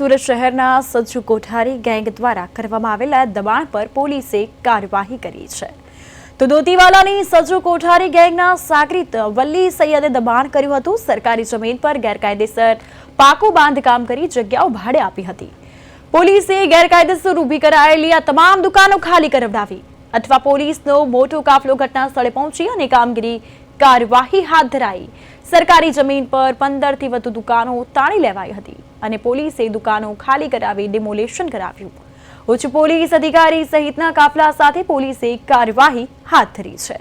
સુરત શહેરના સજ્જુ કોઠારી ગેંગ દ્વારા કરવામાં આવેલા દબાણ પર પોલીસે કાર્યવાહી કરી છે. તો દોતીવાલાની સજ્જુ કોઠારી ગેંગના સાગરીત વલ્લી સૈયદે દબાણ કર્યું હતું. સરકારી જમીન પર ગેરકાયદેસર પાકું બાંધકામ કરી જગ્યાઓ ભાડે આપી હતી. પોલીસે ગેરકાયદેસર ઊભી કરાયેલી આ તમામ દુકાનો ખાલી કરાવડાવી. અથવા પોલીસનો મોટો કાફલો ઘટના સ્થળે પહોંચી અને કામગીરી કાર્યવાહી હાથ ધરાઈ. સરકારી જમીન પર પંદરથી વધુ દુકાનો તાણી લેવાઈ હતી અને પોલીસે દુકાનો ખાલી કરાવી ડિમોલેશન કરાવ્યું. ઉચ્ચ પોલીસ અધિકારી સહિતના કાફલા સાથે પોલીસે કાર્યવાહી હાથ ધરી છે.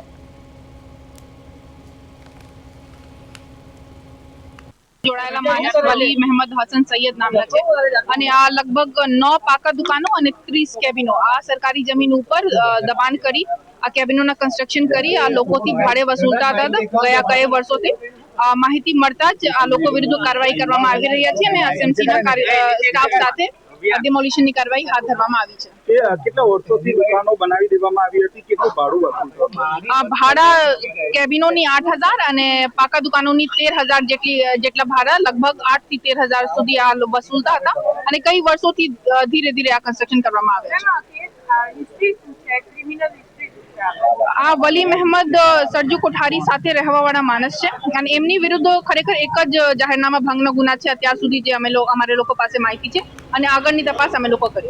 જોડાયેલા માનસ વલી મહેમદ હસન સૈયદ નામના છે. અને આ લગભગ નવ પાકા દુકાનો અને ત્રીસ કેબિનો. આ સરકારી જમીન ઉપર દબાણ કરી આ કેબિનોના કન્સ્ટ્રક્શન કરી આ લોકોથી ભાડે વસૂલતા હતા ગયા કઈ વર્ષોથી માહિતી મળતા જ આ લોકો વિરુદ્ધ કાર્યવાહી કરવામાં આવી રહ્યા છે અને એસએમસી ના કાર્ય- સ્ટાફ સાથે ડિમોલિશનની કાર્યવાહી હાથ ધરવામાં આવી છે. કેટલા વર્ષોથી દુકાનો બનાવી દેવામાં આવી હતી? કેટલું ભાડું હતું? આ ભાડા કેબિનોની આઠ હજાર અને પાકા દુકાનોની તેર હજાર જેટલી જેટલા ભાડા લગભગ આઠથી તેર હજાર સુધી આ વસૂલતા હતા અને કઈ વર્ષોથી ધીરે ધીરે આ કન્સ્ટ્રક્શન કરવામાં આવે છે. આ વલી મહેમદ સરજુ કોઠારી સાથે રહેવા વાળા માણસ છે. અને એમની વિરુદ્ધ ખરેખર એક જ જાહેરનામા ભંગનો ગુના છે. અત્યાર સુધી જે અમે અમારે લોકો પાસે માહિતી છે. અને આગળની તપાસ અમે લોકો કરીએ.